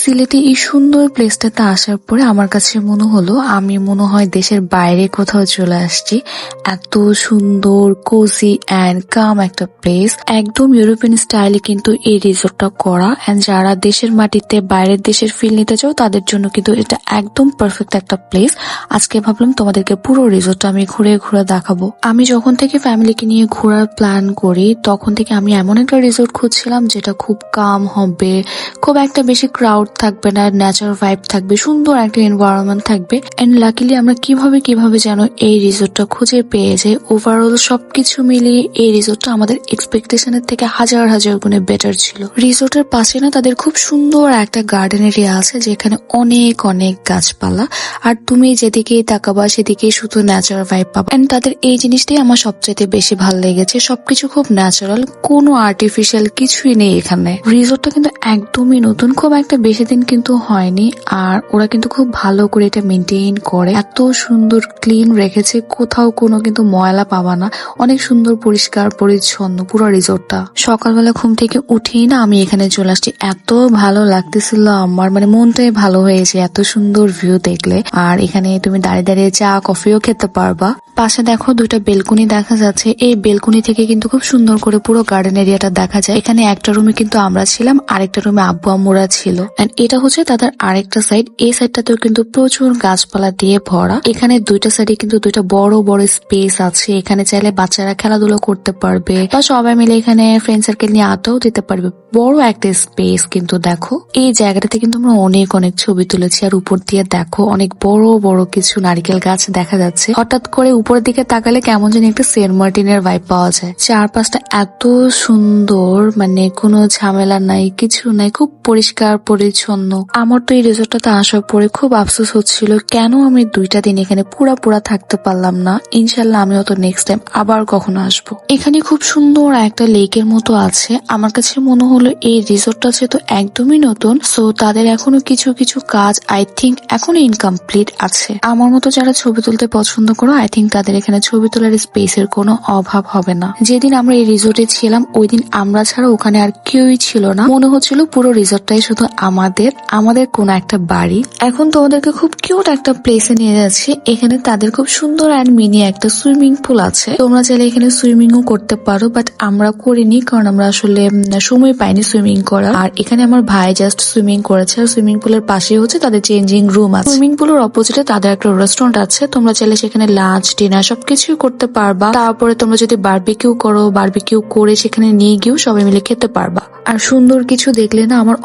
সিলেটে এই সুন্দর প্লেসটাতে আসার পরে আমার কাছে মনে হলো, আমি মনে হয় দেশের বাইরে কোথাও চলে আসছি। এত সুন্দর কোজি অ্যান্ড কাম একটা প্লেস একদম ইউরোপিয়ান স্টাইলে কিন্তু এই রিসোর্টটা করা। অ্যান্ড যারা দেশের মাটিতে, বাইরের দেশের ফিল নিতে চাও, তাদের জন্য কিন্তু এটা একদম পারফেক্ট একটা প্লেস আজকে ভাবলাম তোমাদেরকে পুরো রিসোর্টটা আমি ঘুরে ঘুরে দেখাবো। আমি যখন থেকে ফ্যামিলিকে নিয়ে ঘোরার প্ল্যান করি, তখন থেকে আমি এমন একটা রিসোর্ট খুঁজছিলাম, যেটা খুব কাম হবে, খুব একটা বেশি ক্রাউড থাকবে না ন্যাচারাল ভাইব থাকবে, সুন্দর একটা এনভায়রনমেন্ট থাকবে। এন্ড লাকিলি আমরা কীভাবে কীভাবে যেন এই রিসোর্টটা খুঁজে পেয়ে যাই ওভারঅল সবকিছু মিলিয়ে এই রিসোর্টটা আমাদের এক্সপেকটেশনের থেকে হাজার হাজার গুণে বেটার ছিল। রিসোর্টের পাশে না তাদের খুব সুন্দর একটা গার্ডেন এরিয়া আছে, যেখানে অনেক অনেক গাছপালা। আর তুমি যেদিকেই তাকাবা সেদিকেই শুধু ন্যাচারাল ভাইব পাবা। এন্ড তাদের এই জিনিসটাই আমার সবচেয়ে বেশি ভালো লেগেছে। সবকিছু খুব ন্যাচারাল কোনো আর্টিফিশিয়াল কিছুই নেই এখানে। রিসোর্টটা কিন্তু একদমই নতুন, খুব একটা বেশি দিন কিন্তু হয়নি, আর ওরা কিন্তু খুব ভালো করে এটা মেনটেন করে। এত সুন্দর ক্লিন রেখেছে, কোথাও কোনো কিন্তু ময়লা পাবা না। অনেক সুন্দর, পরিষ্কার, পরিচ্ছন্ন, পুরো রিসোর্টটা। সকালবেলা ঘুম থেকে উঠেই না আমি এখানে চলে আসছি। এত ভালো লাগতেছিল আমার মানে মনটাই ভালো হয়েছে এত সুন্দর ভিউ দেখলে। আর এখানে তুমি দাঁড়িয়ে দাঁড়িয়ে চা কফিও খেতে পারবা। পাশে দেখো দুইটা বেলকুনি দেখা যাচ্ছে। এই বেলকুনি থেকে কিন্তু খুব সুন্দর করে পুরো গার্ডেন এরিয়াটা দেখা যায়। এখানে একটা রুমে কিন্তু আমরা ছিলাম, আরেকটা রুমে আব্বু আম্মুরা ছিল। এন্ড এটা হচ্ছে তাদের আরেকটা সাইড এই সাইডটাতেও কিন্তু প্রচুর গাছপালা দিয়ে ভরা। এখানে দুইটা সাইডে কিন্তু দুইটা বড় বড় স্পেস আছে। এখানে চাইলে বাচ্চারা খেলাধুলা করতে পারবে বা সবাই মিলে এখানে ফ্রেন্ড সার্কেল নিয়ে আড্ডাও দিতে পারবে। বড় একটা স্পেস কিন্তু দেখো। এই জায়গাটাতে কিন্তু আমরা অনেক অনেক ছবি তুলেছি। আর উপর দিয়ে দেখো, অনেক বড় বড় কিছু নারকেল গাছ দেখা যাচ্ছে। হঠাৎ করে উপরের দিকে তাকালে কেমন যেন একটা সেন্ট মার্টিনের ভাইব পাওয়া যায়। চারপাশটা এত সুন্দর মানে কোনো ঝামেলা নাই, কিছু নাই, খুব পরিষ্কার পরিচ্ছন্ন আমার তো এই রিসোর্টটাতে আসার পরে খুব আফসোস হচ্ছিল, কেন আমি দুইটা দিন এখানে পুরা পুরা থাকতে পারলাম না? ইনশাল্লাহ আমি হয়তো নেক্সট টাইম আবার কখনো আসব। এখানে খুব সুন্দর একটা লেকের মতো আছে। আমার কাছে মনে হলো এই রিসোর্টটা যেহেতু একদমই নতুন সো তাদের এখনও কিছু কিছু কাজ আই থিঙ্ক এখনও ইনকমপ্লিট আছে। আমার মতো যারা ছবি তুলতে পছন্দ করো আই থিঙ্ক তাদের এখানে ছবি তোলার স্পেসের কোনো অভাব হবে না। যেদিন আমরা এই রিসোর্টে ছিলাম ওই দিন আমরা ছাড়া ওখানে আর কেউই ছিল না। মনে হচ্ছিল পুরো রিসোর্টটাই শুধু আমাদের আমাদের কোন একটা বাড়ি। এখন তোমাদেরকে খুব কিউট একটা প্লেসে নিয়ে যাচ্ছি। এখানে তাদের খুব সুন্দর অ্যান্ড মিনি একটা সুইমিং পুল আছে। তোমরা চাইলে এখানে সুইমিংও করতে পারো বাট আমরা করিনি, কারণ আমরা আসলে সময় পাইনি সুইমিং করা আর এখানে আমার ভাই জাস্ট সুইমিং করেছে, আর সুইমিং পুলের পাশে হচ্ছে তাদের চেঞ্জিং রুম আছে। সুইমিং পুলের অপোজিটে তাদের একটা রেস্টুরেন্ট আছে। তোমরা চাইলে সেখানে লাঞ্চ ডিনার সবকিছুই করতে পারবা। তারপরে তোমরা যদি বারবিকিউ করো বারবিকিউ করে সেখানে নিয়ে গিয়েও সবাই মিলে খেতে পারবা। আর সুন্দর কিছু দেখলে না আমার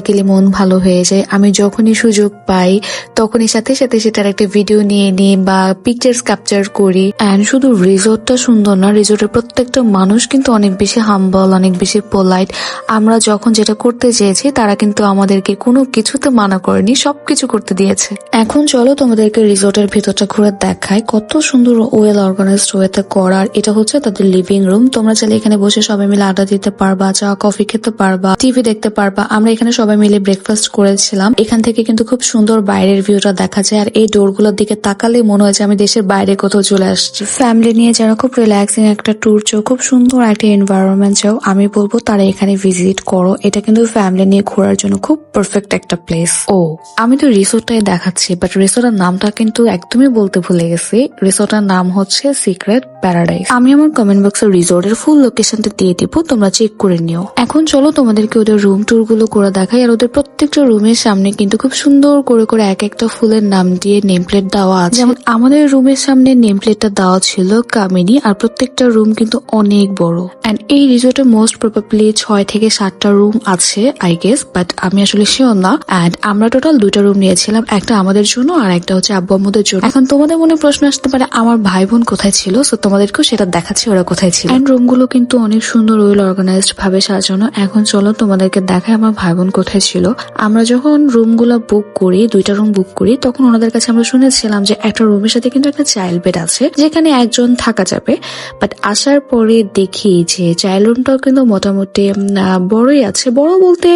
অটোমেটিক্যালি মন ভালো হয়ে যায়। আমি যখনই সুযোগ পাই, তখনই সাথে সাথে সেটার একটা ভিডিও নিয়ে নিই বা পিকচার্স ক্যাপচার করি। অ্যান্ড শুধু রিসোর্টটা সুন্দর না রিসোর্টের প্রত্যেকটা মানুষ কিন্তু অনেক বেশি হাম্বল অনেক বেশি পোলাইট আমরা যখন যেটা করতে চেয়েছি, তারা কিন্তু আমাদেরকে কোনো কিছুতে মানা করেনি, সবকিছু করতে দিয়েছে। এখন চলো তোমাদেরকে রিসোর্টের ভিতরটা ঘুরে দেখায় কত সুন্দর ওয়েল অর্গানাইজড ওয়েতে করার। এটা হচ্ছে তাদের লিভিং রুম তোমরা চাইলে এখানে বসে সবাই মিলে আড্ডা দিতে পারবা, চা কফি খেতে পারবা টিভি দেখতে পারবা। আমরা এখানে সবাই মিলে ব্রেকফাস্ট করেছিলাম। এখান থেকে কিন্তু খুব সুন্দর বাইরের ভিউটা দেখা যায়। আর এই ডোরগুলোর দিকে তাকালে মনে হয় যে আমি দেশের বাইরে কোথাও চলে আসছি। ফ্যামিলি নিয়ে যারা খুব রিল্যাক্সিং একটা ট্যুর চাও, খুব সুন্দর একটা এনভায়রনমেন্ট চাও, আমি বলব তারা এখানে ভিজিট করো। এটা কিন্তু ফ্যামিলি নিয়ে ঘোরার জন্য খুব পারফেক্ট একটা প্লেস ও, আমি তো রিসোর্টটাই দেখাচ্ছি বাট রিসোর্টের নামটা কিন্তু একদমই বলতে ভুলে গেছি। রিসোর্টের নাম হচ্ছে সিক্রেট প্যারাডাইস আমি আমার কমেন্ট বক্সে রিসোর্টের ফুল লোকেশনটা দিয়ে দিব, তোমরা চেক করে নিও। এখন চলো তোমাদেরকে ওদের রুম ট্যুরগুলো করে দেখাই। আর ওদের প্রত্যেকটা রুমের সামনে কিন্তু খুব সুন্দর করে করে এক একটা ফুলের নাম দিয়ে নেম প্লেট দেওয়া আছে। যেমন আমাদের রুমের সামনে নেম প্লেটটা দেওয়া ছিল কামিনী আর প্রত্যেকটা রুম কিন্তু অনেক বড়। এন্ড এই রিসোর্টে মোস্ট প্রবাবলি ছয় থেকে সাতটা রুম আছে আই গেস বাট আমি আসলে শিওর না। এন্ড আমরা টোটাল দুইটা রুম নিয়েছিলাম, একটা আমাদের জন্য আর একটা হচ্ছে আব্বু আম্মুদের জন্য। এখন তোমাদের মনে প্রশ্ন আসতে পারে, আমার ভাই বোন কোথায় ছিল? সো তোমাদেরকেও সেটা দেখাচ্ছি, ওরা কোথায় ছিল। এন্ড রুমগুলো কিন্তু অনেক সুন্দর ওয়েল অর্গানাইজড ভাবে সাজানো। এখন চলো তোমাদেরকে দেখায় আমার ভাই বোন কোথায় ছিল, আমরা যখন রুমগুলো বুক করি, দুইটা রুম বুক করি, তখন ওনাদের কাছে আমরা শুনেছিলাম যে একটা রুমের সাথে কিন্তু একটা চাইল্ড বেড আছে, যেখানে একজন থাকা যাবে। বাট আসার পরে দেখি যে চাইল্ড রুমটাও কিন্তু মোটামুটি বড়ই আছে। বড় বলতে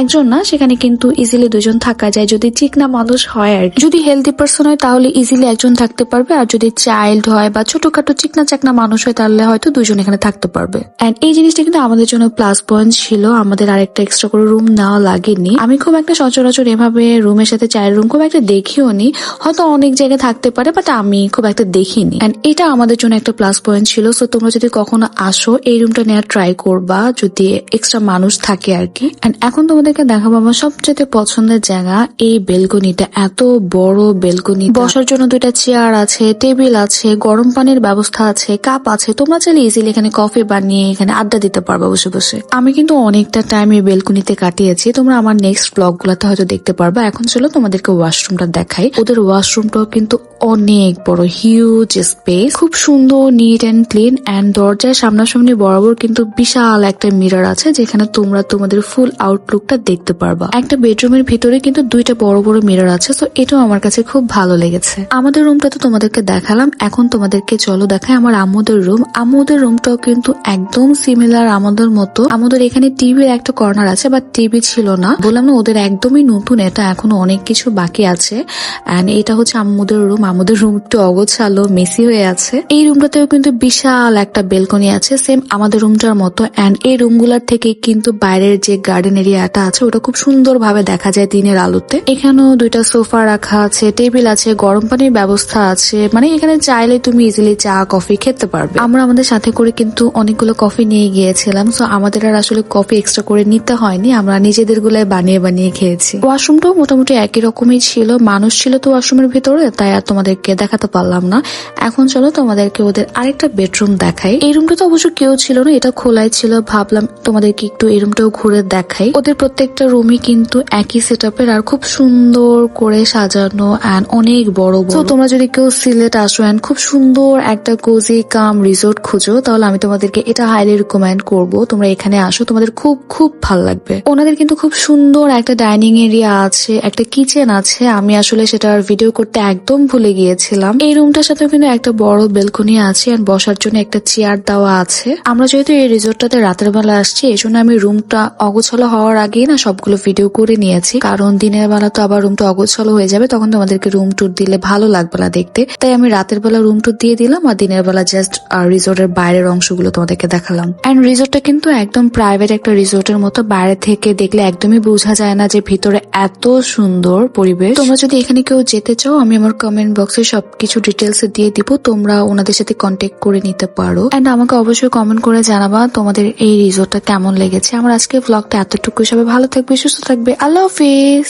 একজন না, সেখানে কিন্তু ইজিলি দুজন থাকা যায়। যদি চিকনা মানুষ হয় আর। যদি হেলদি পার্সন হয়, তাহলে ইজিলি একজন থাকতে পারবে। আর যদি চাইল্ড হয় বা ছোটখাটো চিকনা চাকনা মানুষ হয়, তাহলে হয়তো দুজন এখানে থাকতে পারবে। এন্ড এই জিনিসটা কিন্তু আমাদের জন্য প্লাস পয়েন্ট ছিল। আমাদের আরেকটা এক্সট্রা করে রুম নেওয়া লাগেনি। আমি খুব একটা সচরাচর এভাবে রুমের সাথে চায়ের রুম খুব একটা দেখিও নি। হয়তো অনেক জায়গায় থাকতে পারে বাট আমি খুব একটা দেখিনি। এটা আমাদের জন্য একটা প্লাস পয়েন্ট ছিল। সো তোমরা যদি কখনো আসো, এই রুমটা নেওয়ার ট্রাই করবা, যদি এক্সট্রা মানুষ থাকে আর কি। এখন তোমাদেরকে দেখাবো আমার সবচেয়ে পছন্দের জায়গা, এই বেলকনিটা। এত বড় বেলকনি বসার জন্য দুইটা চেয়ার আছে টেবিল আছে, গরম পানির ব্যবস্থা আছে কাপ আছে। তোমরা চাইলে ইজিলি এখানে কফি বানিয়ে এখানে আড্ডা দিতে পারবা বসে বসে। আমি কিন্তু অনেকটা টাইম এই বেলকনিতে কাটিয়েছি। তোমরা আমার নেক্সট ব্লগ গুলাতে হয়তো দেখতে পারবা। এখন চলো তোমাদেরকে ওয়াশরুমটা দেখাই। ওদের ওয়াশরুমটাও কিন্তু অনেক বড় হিউজ স্পেস খুব সুন্দর নিট অ্যান্ড ক্লিন অ্যান্ড দরজার সামনাসামনি বরাবর কিন্তু বিশাল একটা মিরর আছে, যেখানে তোমরা তোমাদের ফুল আউটলুকটা দেখতে পারবা। একটা বেডরুমের ভিতরে কিন্তু দুইটা বড় বড় মিরর আছে তো এটাও আমার কাছে খুব ভালো লেগেছে। আমাদের রুমটা তো তোমাদেরকে দেখালাম, এখন তোমাদেরকে চলো দেখাই আমার আম্মুদের রুম আম্মুদের রুমটাও কিন্তু একদম সিমিলার আমাদের মতো। আমাদের এখানে টিভির একটা কর্নার আছে বা টিভি ছিল না। বললাম, না, ওদের একদমই নতুন, এটা এখনও অনেক কিছু বাকি আছে। এন্ড এটা হচ্ছে আম্মুদের রুম আমাদের রুম একটু অগোছালো মেসি হয়ে আছে। এই রুমটাতেও কিন্তু বিশাল একটা বেলকনি আছে সেম আমাদের রুমটার মতো। এন্ড এই রুমগুলোর থেকে কিন্তু বাইরের যে গার্ডেন এরিয়াটা আছে, ওটা খুব সুন্দর ভাবে দেখা যায় দিনের আলোতে। এখানেও দুইটা সোফা রাখা আছে, টেবিল আছে, গরম পানির ব্যবস্থা আছে। মানে এখানে চাইলে তুমি ইজিলি চা কফি খেতে পারবে। আমরা আমাদের সাথে করে কিন্তু অনেকগুলো কফি নিয়ে গিয়েছিলাম সো আমাদের আর আসলে কফি এক্সট্রা করে নিতে হয়নি। আমরা নিজেদের গুলাই বানিয়ে বানিয়ে খেয়েছি। ওয়াশরুমটাও মোটামুটি একই রকমই ছিল। মানুষ ছিল তো ওয়াশরুমের ভিতরে, তাই আর তোমাদেরকে দেখাতে পারলাম না। এখন চলো তোমাদেরকে ওদের আরেকটা বেডরুম দেখাই। এই রুমটা তো অবশ্য কেউ ছিল না, এটা খোলাই ছিল। ভাবলাম তোমাদেরকে একটু এই রুমটাও ঘুরে দেখাই। ওদের প্রত্যেকটা রুমই কিন্তু একই সেট আর খুব সুন্দর করে সাজানো অ্যান্ড অনেক বড় বড়। তো তোমরা যদি কেউ সিলেট আসো অ্যান্ড খুব সুন্দর একটা কোজি কাম রিসোর্ট খুঁজো, তাহলে আমি তোমাদেরকে এটা হাইলি রিকমেন্ড করব। তোমরা এখানে আসো, তোমাদের খুব খুব ভালো লাগবে। ওনাদের কিন্তু খুব সুন্দর একটা ডাইনিং এরিয়া আছে, একটা কিচেন আছে। আমি আসলে সেটার ভিডিও করতে একদম ভুলে গিয়েছিলাম। এই রুমটার সাথে কিন্তু একটা বড় বেলকনি আছে আর বসার জন্য একটা চেয়ার দেওয়া আছে। আমরা যেহেতু এই রিসোর্টটাতে রাতের বেলা আসছি এই জন্য আমি রুমটা অগোছালো হওয়ার আগেই না সবগুলো ভিডিও করে নিয়েছি। কারণ দিনের বেলা তো আবার রুমটা অগোছালো হয়ে যাবে, তখন তোমাদেরকে রুম ট্যুর দিলে ভালো লাগবে না দেখতে। তাই আমি রাতের বেলা রুম ট্যুর দিয়ে দিলাম আর দিনের বেলা জাস্ট রিসোর্টের বাইরের অংশগুলো তোমাদেরকে দেখালাম। এন্ড রিসোর্টটা কিন্তু একদম প্রাইভেট একটা রিসোর্টের মতো, বাইরে থেকে দেখলে একদমই বোঝা যায় না যে ভিতরে এত সুন্দর পরিবেশ। তোমরা যদি এখানে কেউ যেতে চাও, আমি আমার কমেন্ট বক্সে সবকিছু ডিটেলস দিয়ে দিব। তোমরা ওনাদের সাথে কন্ট্যাক্ট করে নিতে পারো। এন্ড আমাকে অবশ্যই কমেন্ট করে জানাবা তোমাদের এই রিসোর্টটা কেমন লেগেছে। আমার আজকে ব্লগটা এতটুকু সবাই ভালো থাকবে, সুস্থ থাকবে। আল্লাহ হাফিজ!